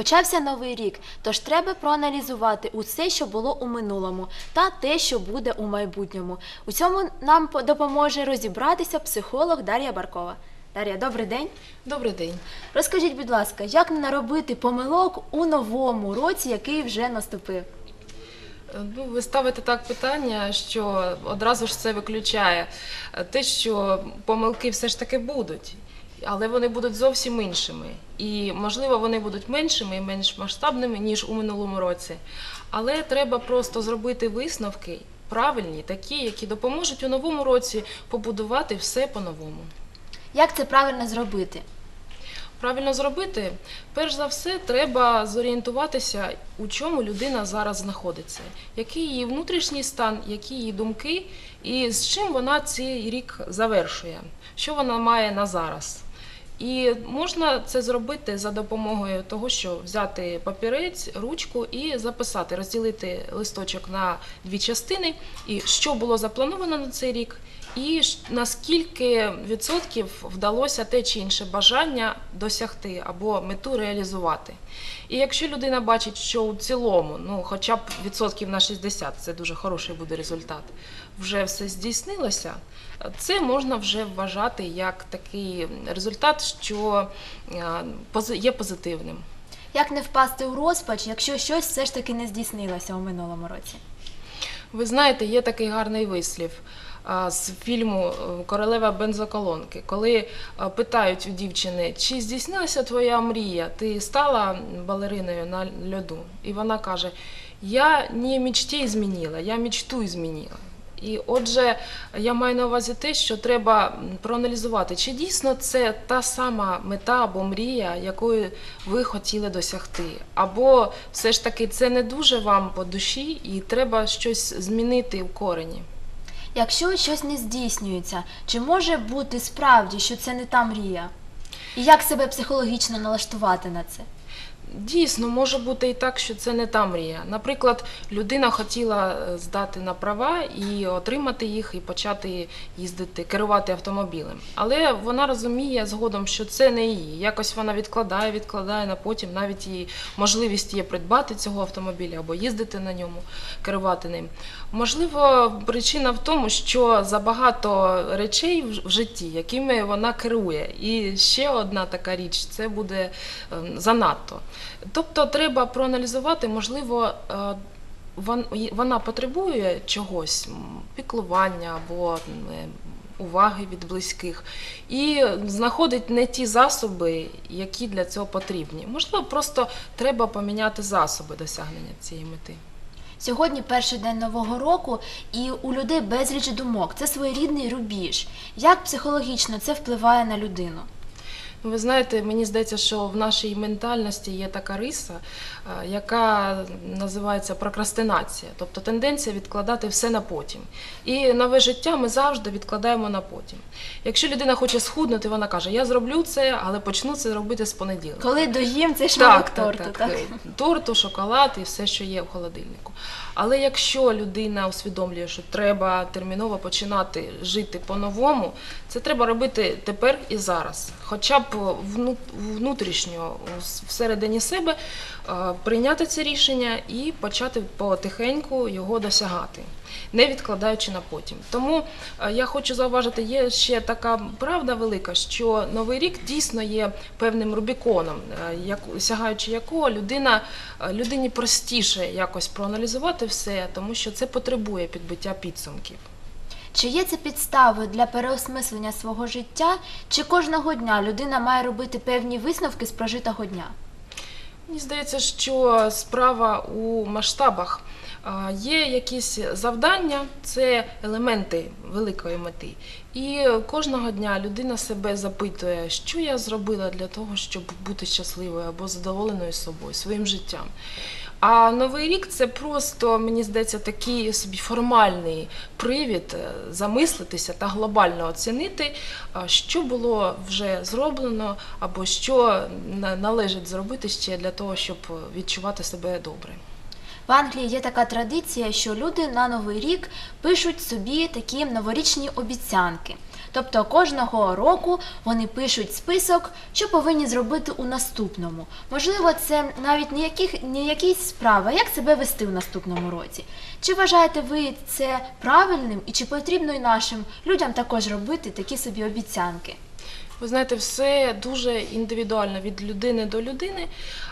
Почався новий рік, тож треба проаналізувати усе, що було у минулому, та те, що буде у майбутньому. У цьому нам по- допоможе розібратися психолог Дар'я Баркова. Дар'я, добрий день. Добрий день. Розкажіть, будь ласка, як не наробити помилок у новому році, який вже наступив? Е, Ну, ви ставите так питання, що одразу ж це виключає Е, те, що помилки все ж таки будуть, але вони будуть зовсім іншими. І, можливо, вони будуть меншими і менш масштабними, ніж у минулому році. Але треба просто зробити висновки правильні, такі, які допоможуть у новому році побудувати все по-новому. Як це правильно зробити? Правильно зробити, перш за все, треба зорієнтуватися, у чому людина зараз знаходиться, який її внутрішній стан, які її думки, і з чим вона цей рік завершує, що вона має на зараз. І можна це зробити за допомогою того, що взяти папірець, ручку і записати, розділити листочок на дві частини, і що було заплановано на цей рік, і наскільки відсотків вдалося те чи інше бажання досягти або мету реалізувати. І якщо людина бачить, що у цілому, ну хоча б відсотків на 60, це дуже хороший буде результат, вже все здійснилося, це можна вже вважати як такий результат, що е, є позитивним. Як не впасти у розпач, якщо щось все ж таки не здійснилося у минулому році? Ви знаєте, є такий гарний вислів з фільму е, Королева бензоколонки, коли питають у дівчини, чи здійснилася твоя мрія? Ти стала балериною на льоду? І вона каже: Я не мечті змінила, я мечту змінила. І отже, я маю на увазі те, що треба проаналізувати, чи дійсно це та сама мета або мрія, якої ви хотіли досягти, або все ж таки це не дуже вам по душі, і треба щось змінити в корені. Якщо щось не здійснюється, чи може бути справді, що це не та мрія? І як себе психологічно налаштувати на це? Дійсно, може бути і так, що це не та мрія. Наприклад, людина хотіла е, здати на права і отримати їх, і почати їздити, керувати автомобілем. Але вона розуміє згодом, що це не її. Якось вона відкладає, відкладає на потім. Навіть її можливість є придбати цього автомобіля або їздити на ньому, керувати ним. Можливо, причина в тому, що забагато речей в житті, якими вона керує. І ще одна така річ це буде ем, занадто. Тобто треба проаналізувати, можливо, е, вона потребує чогось, піклування або е, уваги від близьких, і знаходить не ті засоби, які для цього потрібні. Можливо, просто треба поміняти засоби досягнення цієї мети. Сьогодні перший день нового року, і у людей безліч думок. Це своєрідний рубіж. Як психологічно це впливає на людину? Ну, Ви знаєте, мені здається, що в нашій ментальності є така риса, е, яка називається прокрастинація, тобто тенденція відкладати все на потім. І нове життя ми завжди відкладаємо на потім. Якщо людина хоче схуднути, вона каже: Я зроблю це, але почну це робити з понеділка. Коли доїм цей шматок торту, так? е, Торту, шоколад і все, що є в холодильнику. Але якщо людина усвідомлює, що треба терміново починати жити по-новому, це треба робити тепер і зараз. Хоча б вну- внутрішньо всередині себе е, прийняти це рішення і почати потихеньку його досягати, не відкладаючи на потім. Тому е, я хочу зауважити, є ще така правда велика, що новий рік дійсно є певним рубіконом, е, сягаючи якого людина, е, людині простіше якось проаналізувати все, тому що це потребує підбиття підсумків. Чи є це підставою для переосмислення свого життя, чи кожного дня людина має робити певні висновки з прожитого дня? Мені здається, що справа у масштабах. Є якісь завдання, це елементи великої мети. І кожного дня людина себе запитує, що я зробила для того, щоб бути щасливою або задоволеною собою, своїм життям. А новий рік це просто, мені здається, такий собі формальний привід е, замислитися та глобально оцінити, що було вже зроблено, або що на- належить зробити ще для того, щоб відчувати себе добре. В Англії є така традиція, що люди на Новий рік пишуть собі такі новорічні обіцянки. Тобто кожного року вони пишуть список, що повинні зробити у наступному. Можливо, це навіть не, яких, не якісь справи, як себе вести у наступному році. Чи вважаєте ви це правильним і чи потрібно і нашим людям також робити такі собі обіцянки? Ви знаєте, все дуже індивідуально від людини до людини,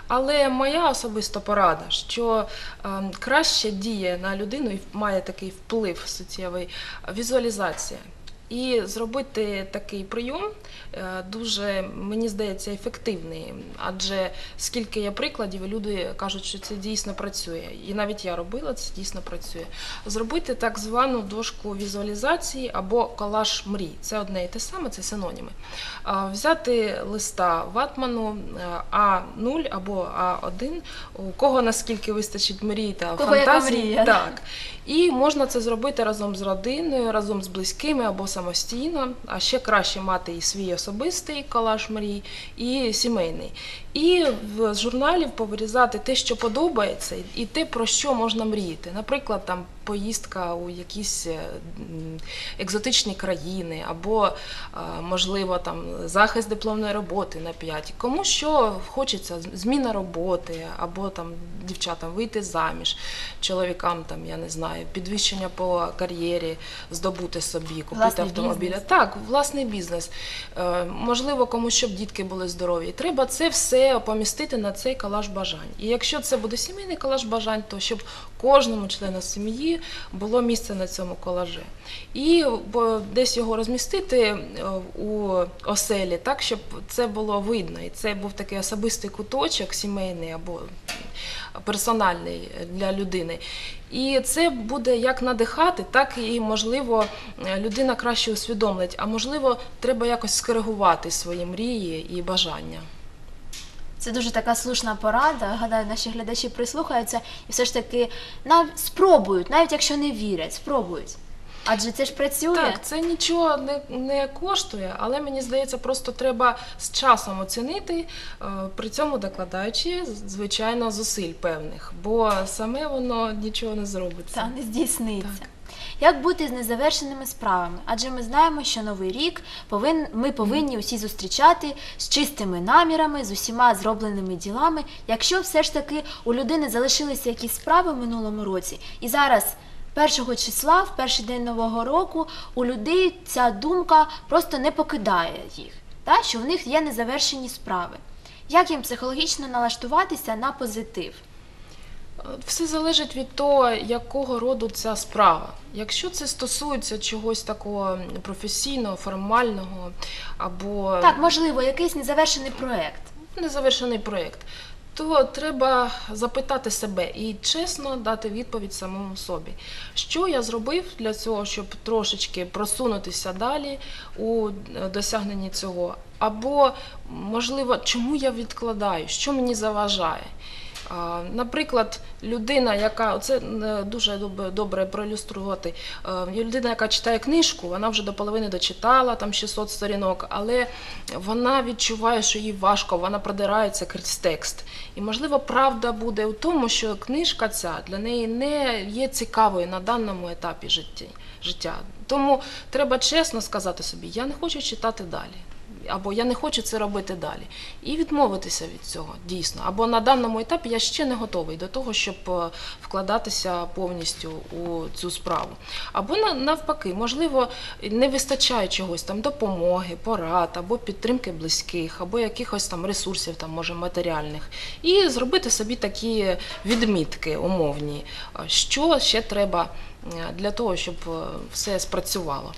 але моя особиста порада, що е, краще діє на людину і має такий вплив суттєвий візуалізація. І зробити такий прийом е, дуже, мені здається, ефективний. Адже скільки є прикладів, люди кажуть, що це дійсно працює. І навіть я робила, це дійсно працює. Зробити так звану дошку візуалізації або колаж мрій. Це одне і те саме, це синоніми. Взяти листа ватману е, А0 або А1, у кого наскільки вистачить мрій та фантазії. Так. І можна це зробити разом з родиною, разом з близькими або самостійно. А ще краще мати і свій особистий калаш мрій, і сімейний. І в з журналів повирізати те, що подобається, і те, про що можна мріяти. Наприклад, там поїздка у якісь е, екзотичні країни, або, е, можливо, там захист дипломної роботи на 5. Кому що хочеться, зміна роботи, або там дівчатам вийти заміж, чоловікам там, я не знаю, підвищення по кар'єрі, здобути собі, купити Власний автомобіля. бізнес. Так, власний бізнес. Е, Можливо, комусь, щоб дітки були здорові. Треба це все помістити на цей колаж бажань. І якщо це буде сімейний колаж бажань, то щоб кожному члену сім'ї було місце на цьому колажі. І десь його розмістити е, у оселі, так, щоб це було видно. І це був такий особистий куточок, сімейний або персональний для людини. І це буде як надихати, так і можливо людина краще усвідомлить, а можливо, треба якось скоригувати свої мрії і бажання. Це дуже така слушна порада. Гадаю, наші глядачі прислухаються і все ж таки нав... спробують, навіть якщо не вірять, спробують. Адже це ж працює. Так, це нічого не, не коштує, але мені здається, просто треба з часом оцінити, е, при цьому докладаючи, звичайно, зусиль певних, бо саме воно нічого не зробиться. Та не здійсниться. Так. Як бути з незавершеними справами? Адже ми знаємо, що новий рік повин... ми повинні усі зустрічати з чистими намірами, з усіма зробленими ділами. Якщо все ж таки у людини залишилися якісь справи в минулому році, і зараз. Першого числа, в перший день нового року, у людей ця думка просто не покидає їх, та, що в них є незавершені справи. Як їм психологічно налаштуватися на позитив? Все залежить від того, якого роду ця справа. Якщо це стосується чогось такого професійного, формального або Так, можливо, якийсь незавершений проект. незавершений проєкт, то треба запитати себе і чесно дати відповідь самому собі. Що я зробив для цього, щоб трошечки просунутися далі у досягненні цього? Або, можливо, чому я відкладаю, що мені заважає? Наприклад, людина, яка це е, дуже добре, проілюструвати. е, Людина, яка читає книжку, вона вже до половини дочитала там 600 сторінок, але вона відчуває, що їй важко, вона продирається крізь текст. І можливо, правда буде у тому, що книжка ця для неї не є цікавою на даному етапі життя. Тому треба чесно сказати собі, я не хочу читати далі. Або я не хочу це робити далі. І відмовитися від цього дійсно. Або на даному етапі я ще не готовий до того, щоб е, вкладатися повністю у цю справу. Або на- навпаки, можливо, не вистачає чогось там допомоги, порад, або підтримки близьких, або якихось там ресурсів, там, може, матеріальних. І зробити собі такі відмітки умовні, е, що ще треба е, для того, щоб все спрацювало.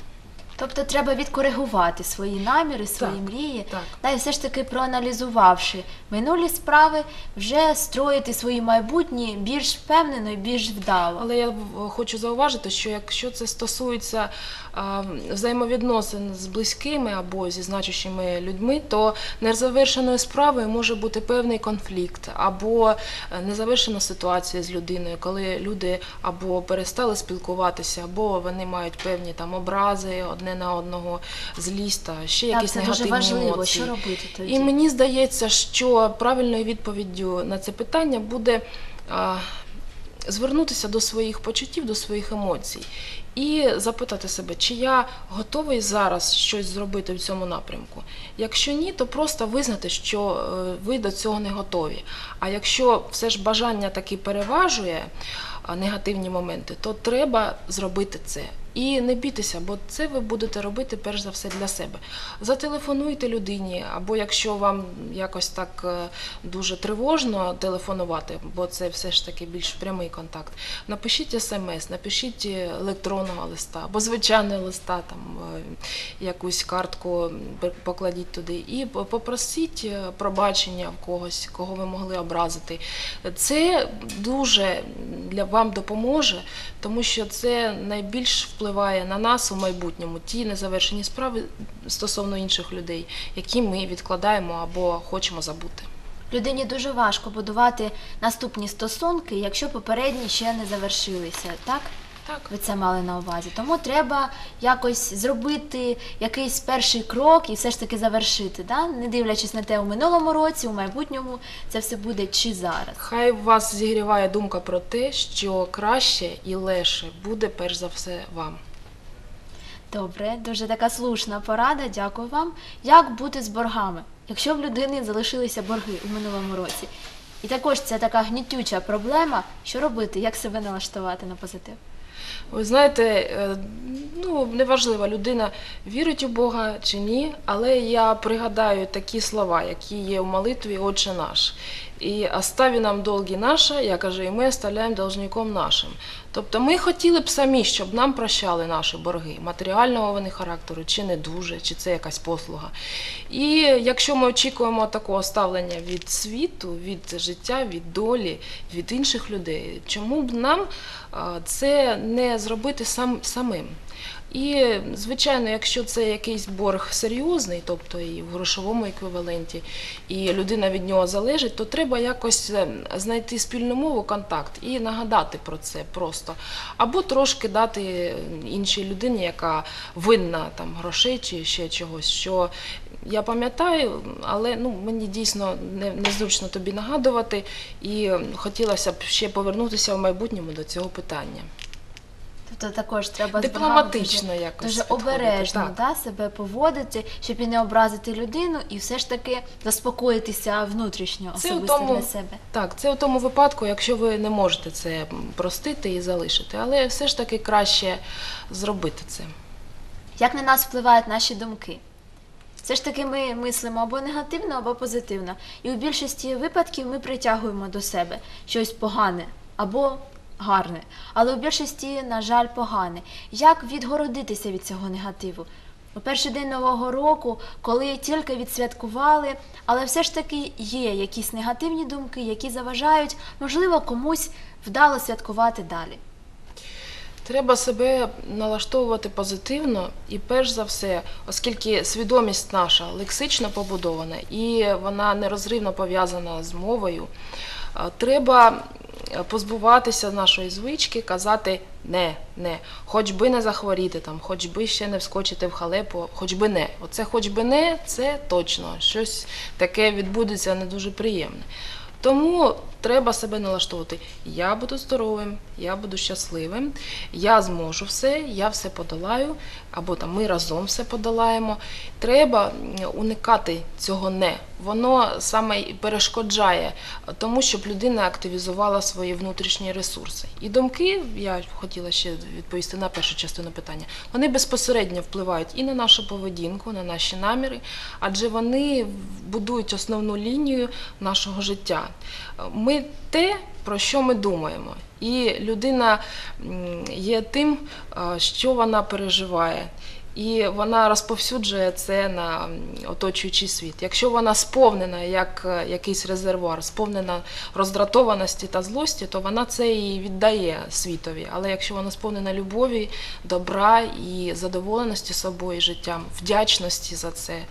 Тобто треба відкоригувати свої наміри, свої Так, мрії, так. та й все ж таки проаналізувавши минулі справи, вже строїти свої майбутні більш впевнено і більш вдало. Але я хочу зауважити, що якщо це стосується взаємовідносин з близькими або зі значущими людьми, то незавершеною справою може бути певний конфлікт або е, незавершена ситуація з людиною, коли люди або перестали спілкуватися, або вони мають певні там образи одне на одного, злість та ще Так, якісь це дуже негативні важливо, емоції. що робити тоді. І мені здається, що правильною відповіддю на це питання буде звернутися до своїх почуттів, до своїх емоцій і запитати себе, чи я готовий зараз щось зробити в цьому напрямку. Якщо ні, то просто визнати, що е, ви до цього не готові. А якщо все ж бажання таки переважує негативні моменти, то треба зробити це. І не бійтеся, бо це ви будете робити перш за все для себе. Зателефонуйте людині, або якщо вам якось так е, дуже тривожно телефонувати, бо це все ж таки більш прямий контакт. Напишіть смс, напишіть електронного листа або звичайного листа, там е, якусь картку покладіть туди і попросіть е, пробачення в когось, кого ви могли образити. Це дуже для вам допоможе, тому що це найбільш впливає на нас у майбутньому, ті незавершені справи стосовно інших людей, які ми відкладаємо або хочемо забути. Людині дуже важко будувати наступні стосунки, якщо попередні ще не завершилися, так? Так. Ви це мали на увазі. Тому треба якось зробити якийсь перший крок і все ж таки завершити, да? не дивлячись на те у минулому році, у майбутньому це все буде чи зараз. Хай вас зігріває думка про те, що краще і легше буде перш за все вам. Добре, дуже така слушна порада, дякую вам. Як бути з боргами, якщо в людини залишилися борги у минулому році? І також це така гнітюча проблема. Що робити, як себе налаштувати на позитив? Ви знаєте, е, ну неважливо, людина вірить у Бога чи ні, але я пригадаю такі слова, які є в молитві Отче наш. І оставі нам долги наша, я кажу, і ми оставляємо должником нашим. Тобто ми хотіли б самі, щоб нам прощали наші борги, матеріального вони характеру, чи не дуже, чи це якась послуга. І якщо ми очікуємо такого ставлення від світу, від життя, від долі, від інших людей, чому б нам це не зробити сам, самим? І, звичайно, якщо це якийсь борг серйозний, тобто і в грошовому еквіваленті, і людина від нього залежить, то треба якось е, знайти спільну мову, контакт і нагадати про це просто. Або трошки дати іншій людині, яка винна там грошей чи ще чогось, що я пам'ятаю, але ну, мені дійсно не, незручно тобі нагадувати, і хотілося б ще повернутися в майбутньому до цього питання. Тобто також треба Дипломатично дуже- якось дуже обережно так. да, себе поводити, щоб і не образити людину, і все ж таки заспокоїтися внутрішньо Це особисто тому- для себе. Так, це у тому випадку, якщо ви не можете це простити і залишити, але все ж таки краще зробити це. Як на нас впливають наші думки? Все ж таки ми мислимо або негативно, або позитивно. І у більшості випадків ми притягуємо до себе щось погане або гарне. Але у більшості, на жаль, погане. Як відгородитися від цього негативу? У перший день нового року, коли тільки відсвяткували, але все ж таки є якісь негативні думки, які заважають, можливо, комусь вдало святкувати далі. Треба себе налаштовувати позитивно і перш за все, оскільки свідомість наша лексично побудована і вона нерозривно пов'язана з мовою, треба позбуватися нашої звички, казати не, не, хоч би не захворіти, там, хоч би ще не вскочити в халепу, хоч би не. Оце хоч би не, це точно щось таке відбудеться не дуже приємне. Тому треба себе налаштовувати. Я буду здоровим, я буду щасливим, я зможу все, я все подолаю, або там ми разом все подолаємо. Треба уникати цього не. Воно саме перешкоджає тому, щоб людина активізувала свої внутрішні ресурси. І думки, я хотіла ще відповісти на першу частину питання, вони безпосередньо впливають і на нашу поведінку, на наші наміри, адже вони будують основну лінію нашого життя. Ми те, про що ми думаємо. І людина є тим, що вона переживає. І вона розповсюджує це на оточуючий світ. Якщо вона сповнена як е, якийсь резервуар, сповнена роздратованості та злості, то вона це і віддає світові. Але якщо вона сповнена любові, добра і задоволеності собою, життям, вдячності за це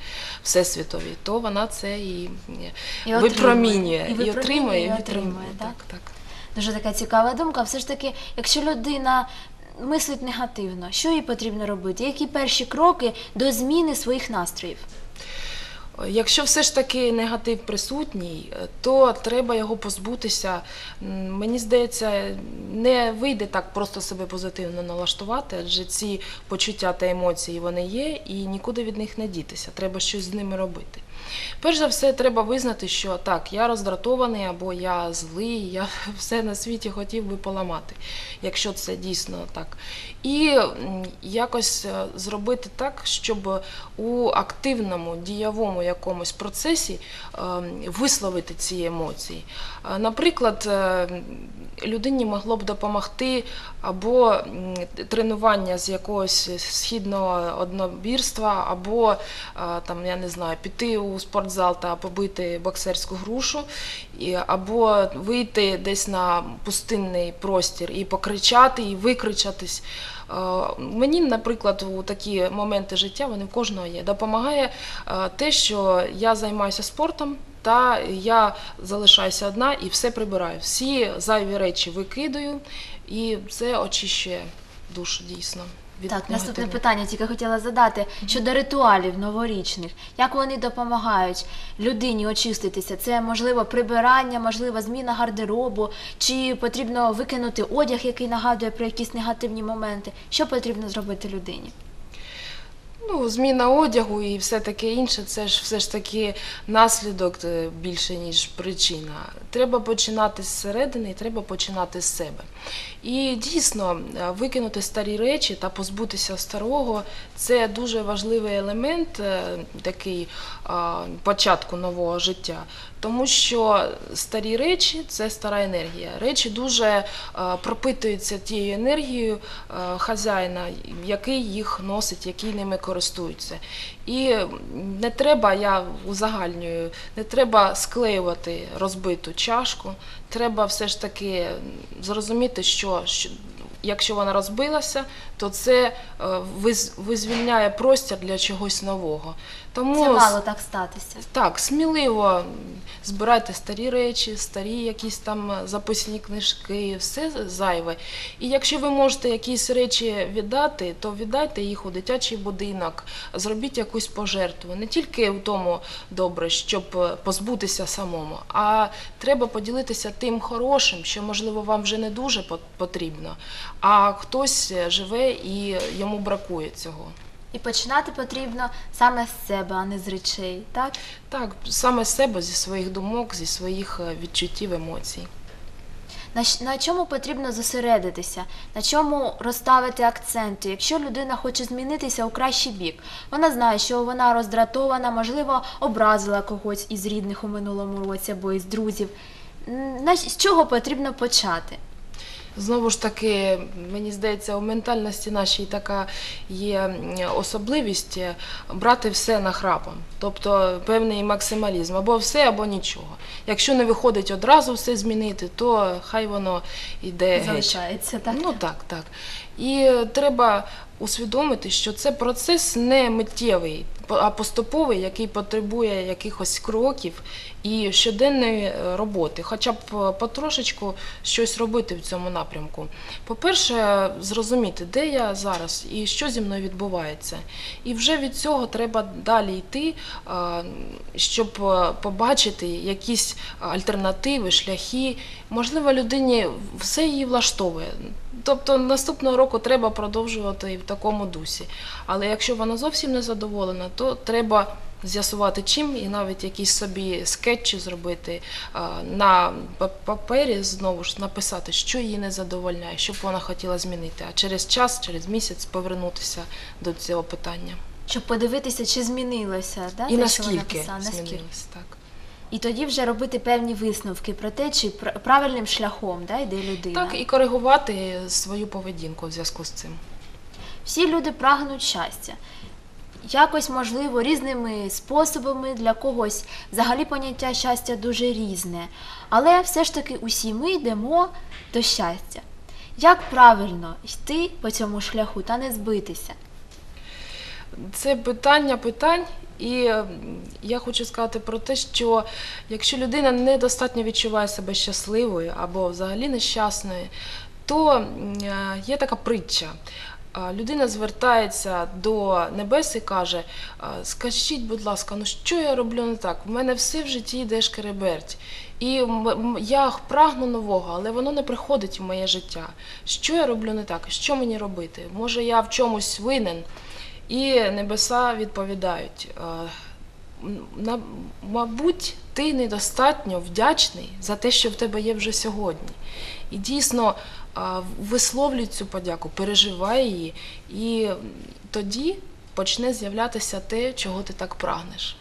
всесвітові, то вона це і, І випромінює, отримує. І і, отримує, і і отримує? Так, так. Дуже така цікава думка. Все ж таки, якщо людина мислить негативно, що їй потрібно робити? Які перші кроки до зміни своїх настроїв? Якщо все ж таки негатив присутній, то треба його позбутися. Мені здається, не вийде так просто себе позитивно налаштувати, адже ці почуття та емоції вони є, і нікуди від них не дітися. Треба щось з ними робити. Перш за все, треба визнати, що так, я роздратований або я злий, я все на світі хотів би поламати, якщо це дійсно так. І якось е, зробити так, щоб у активному дієвому якомусь процесі е, висловити ці емоції. Наприклад, е, людині могло б допомогти або тренування з якогось східного однобірства, або е, там, я не знаю, піти у спортзал та побити боксерську грушу, або вийти десь на пустинний простір і покричати, і викричатись. Е, Мені, наприклад, у такі моменти життя, вони в кожного є. Допомагає те, що я займаюся спортом, та я залишаюся одна і все прибираю. Всі зайві речі викидаю, і це очищує душу дійсно. Від Так, наступне негативних. питання тільки хотіла задати щодо ритуалів новорічних. Як вони допомагають людині очиститися? Це можливо прибирання, можливо, зміна гардеробу, чи потрібно викинути одяг, який нагадує про якісь негативні моменти? Що потрібно зробити людині? Ну, зміна одягу і все таке інше, це ж все ж таки наслідок е, більше, ніж причина. Треба починати зсередини треба починати з себе. І дійсно, е, викинути старі речі та позбутися старого це дуже важливий елемент е, такий початку нового життя. Тому що старі речі це стара енергія. Речі дуже е, пропитуються тією енергією е, хазяїна, який їх носить, який ними користується. І не треба, я узагальнюю, не треба склеювати розбиту чашку. Треба все ж таки зрозуміти, що, що якщо вона розбилася, то це е, виз- визвільняє простір для чогось нового. Тому Це мало так статися. так, сміливо збирайте старі речі, старі якісь там записні книжки, все зайве. І якщо ви можете якісь речі віддати, то віддайте їх у дитячий будинок, зробіть якусь пожертву. Не тільки в тому добре, щоб позбутися самому, а треба поділитися тим хорошим, що можливо вам вже не дуже потрібно, а хтось живе і йому бракує цього. І починати потрібно саме з себе, а не з речей, так? Так, саме з себе, зі своїх думок, зі своїх е, відчуттів, емоцій. На, щ- на чому потрібно зосередитися, на чому розставити акценти, якщо людина хоче змінитися у кращий бік. Вона знає, що вона роздратована, можливо, образила когось із рідних у минулому році або із друзів. М, На, з чого потрібно почати? Знову ж таки, мені здається, у ментальності нашій така є особливість е, брати все нахрапом, тобто певний максималізм, або все, або нічого. Якщо не виходить одразу все змінити, то хай воно йде геть. Залишається, так? Ну так, так. І е, треба усвідомити, що це процес не миттєвий, а поступовий, який потребує якихось кроків і щоденної е, роботи, хоча б е, потрошечку щось робити в цьому напрямку. По-перше, зрозуміти, де я зараз і що зі мною відбувається. І вже від цього треба далі йти, е, щоб побачити якісь альтернативи, шляхи. Можливо, людині все її влаштовує. Тобто наступного року треба продовжувати в такому дусі. Але якщо вона зовсім не задоволена, то треба з'ясувати чим і навіть якісь собі скетчі зробити на папері, знову ж написати, що її не задовольняє, що б вона хотіла змінити. А через час, через місяць повернутися до цього питання. Щоб подивитися, чи змінилося, да, і те, що вона наскільки змінилось, так. І тоді вже робити певні висновки про те, чи правильним шляхом да, йде людина. Так, і коригувати свою поведінку в зв'язку з цим. Всі люди прагнуть щастя. Якось, можливо, різними способами для когось взагалі поняття щастя дуже різне. Але все ж таки усі ми йдемо до щастя. Як правильно йти по цьому шляху та не збитися? Це питання питань, і я хочу сказати про те, що якщо людина недостатньо відчуває себе щасливою або взагалі нещасною, то е, є така притча. Людина звертається до небес і каже: Скажіть, будь ласка, ну що я роблю не так? В мене все в житті йде шкереберть. І я прагну нового, але воно не приходить в моє життя. Що я роблю не так? Що мені робити? Може, я в чомусь винен? І небеса відповідають. мабуть, ти недостатньо вдячний за те, що в тебе є вже сьогодні. І дійсно висловлюй цю подяку, переживай її, і тоді почне з'являтися те, чого ти так прагнеш.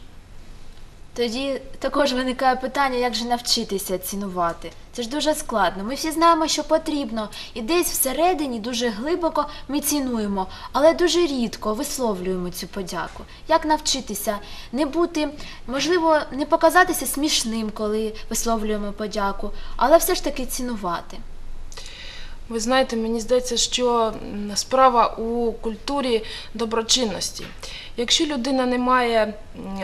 Тоді також виникає питання, як же навчитися цінувати. Це ж дуже складно. Ми всі знаємо, що потрібно, і десь всередині дуже глибоко ми цінуємо, але дуже рідко висловлюємо цю подяку. Як навчитися не бути, можливо, не показатися смішним, коли висловлюємо подяку, але все ж таки цінувати. Ви знаєте, мені здається, що справа у культурі доброчинності. Якщо людина не має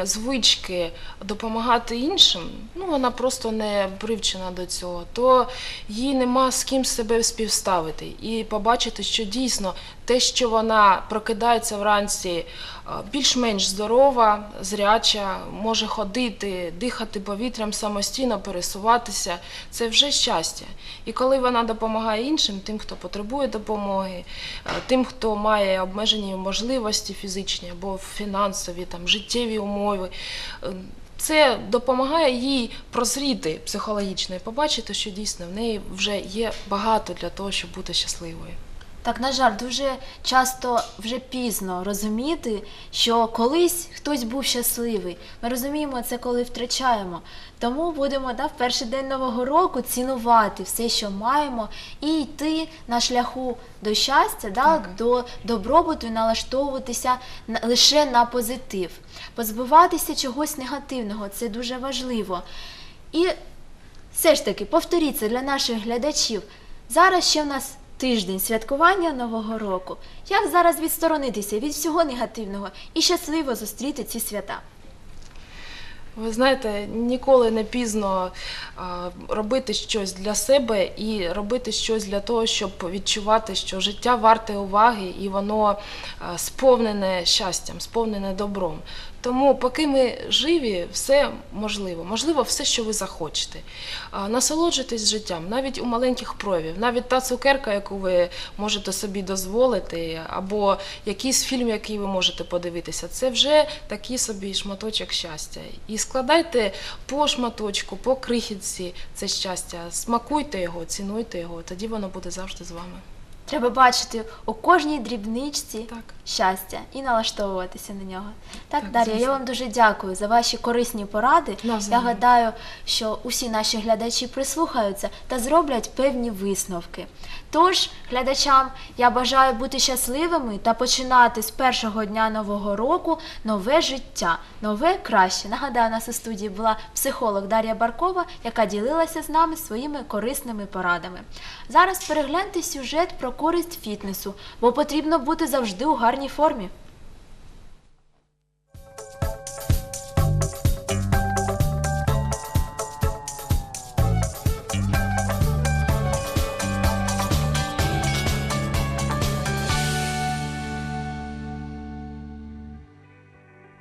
звички допомагати іншим, ну вона просто не привчена до цього, то їй нема з ким себе співставити і побачити, що дійсно те, що вона прокидається вранці більш-менш здорова, зряча, може ходити, дихати повітрям самостійно, пересуватися, це вже щастя. І коли вона допомагає іншим, тим, хто потребує допомоги, е, тим, хто має обмежені можливості фізичні або фінансові, там, життєві умови, е, це допомагає їй прозріти психологічно і побачити, що дійсно в неї вже є багато для того, щоб бути щасливою. Так, на жаль, дуже часто вже пізно розуміти, що колись хтось був щасливий. Ми розуміємо це, коли втрачаємо. Тому будемо да, в перший день нового року цінувати все, що маємо, і йти на шляху до щастя, да, Так. до добробуту і налаштовуватися лише на позитив, позбуватися чогось негативного. Це дуже важливо. І все ж таки, повторіть це для наших глядачів. Зараз ще в нас тиждень святкування Нового року. Як зараз відсторонитися від всього негативного і щасливо зустріти ці свята? Ви знаєте, ніколи не пізно робити щось для себе і робити щось для того, щоб відчувати, що життя варте уваги і воно сповнене щастям, сповнене добром. Тому, поки ми живі, все можливо. Можливо, все, що ви захочете. Насолоджуйтесь життям, навіть у маленьких проявів, навіть та цукерка, яку ви можете собі дозволити, або якийсь фільм, який ви можете подивитися, це вже такий собі шматочок щастя. І складайте по шматочку, по крихітці це щастя, смакуйте його, цінуйте його, тоді воно буде завжди з вами. Треба бачити у кожній дрібничці Так. щастя і налаштовуватися на нього. Так, Так, Дар'я, я вам дуже дякую за ваші корисні поради. Я гадаю, що усі наші глядачі прислухаються та зроблять певні висновки. Тож, глядачам, я бажаю бути щасливими та починати з першого дня нового року нове життя, нове краще. Нагадаю, у нас у студії була психолог Дар'я Баркова, яка ділилася з нами своїми корисними порадами. Зараз перегляньте сюжет про користь фітнесу, бо потрібно бути завжди у гарній формі.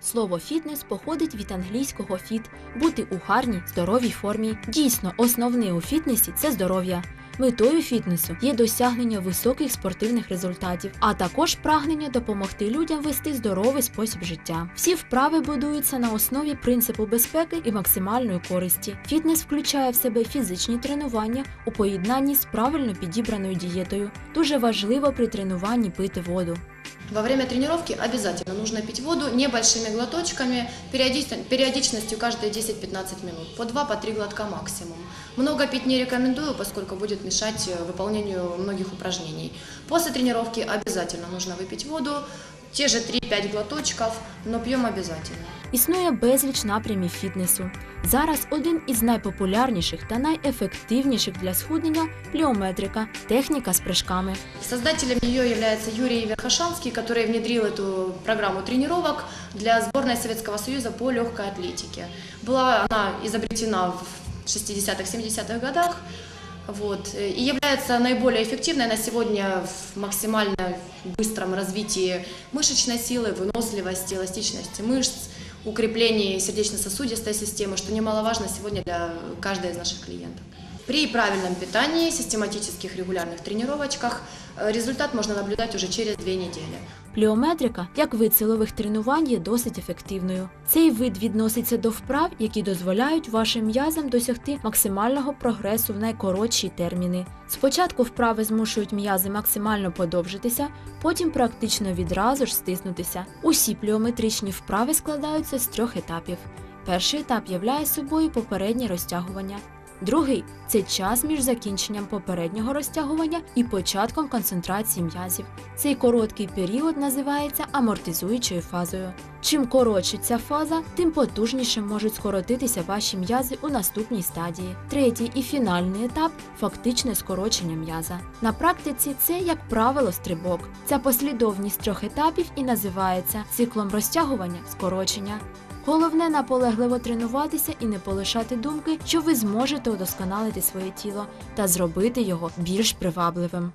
Слово фітнес походить від англійського фіт бути у гарній, здоровій формі. Дійсно, основне у фітнесі це здоров'я. Метою фітнесу є досягнення високих спортивних результатів, а також прагнення допомогти людям вести здоровий спосіб життя. Всі вправи будуються на основі принципу безпеки і максимальної користі. Фітнес включає в себе фізичні тренування у поєднанні з правильно підібраною дієтою. Дуже важливо при тренуванні пити воду. Во время тренировки обязательно нужно пить воду небольшими глоточками, периодич- периодичностью каждые 10-15 минут, по 2-3 глотка максимум. Много пить не рекомендую, поскольку будет мешать э, выполнению многих упражнений. После тренировки обязательно нужно выпить воду, те же 3-5 глоточков, но пьем обязательно. Існує безліч напрямів фітнесу. Зараз один із найпопулярніших та найефективніших для схуднення пліометрика, техніка з прыжками. Создателем ее является Юрий Верхошанский, который внедрил эту программу тренировок для сборной Советского Союза по легкой атлетике. Была она изобретена в 60-х, 70-х годах. Вот, э, и является наиболее эффективной на сегодня в максимально быстром развитии мышечной силы, выносливости, эластичности мышц, укреплении сердечно-сосудистой системы, что немаловажно сегодня для каждой из наших клиентов. При правильном питании, систематических регулярных тренировочках э, результат можно наблюдать уже через две недели. Пліометрика, як вид силових тренувань, є досить ефективною. Цей вид відноситься до вправ, які дозволяють вашим м'язам досягти максимального прогресу в найкоротші терміни. Спочатку вправи змушують м'язи максимально подовжитися, потім практично відразу ж стиснутися. Усі пліометричні вправи складаються з трьох етапів. Перший етап являє собою попереднє розтягування. Другий це час між закінченням попереднього розтягування і початком концентрації м'язів. Цей короткий період називається амортизуючою фазою. Чим коротше ця фаза, тим потужніше можуть скоротитися ваші м'язи у наступній стадії. Третій і фінальний етап фактичне скорочення м'яза. На практиці це, як правило, стрибок. Ця послідовність трьох етапів і називається циклом розтягування скорочення. Головне наполегливо тренуватися і не полишати думки, що ви зможете удосконалити своє тіло та зробити його більш привабливим.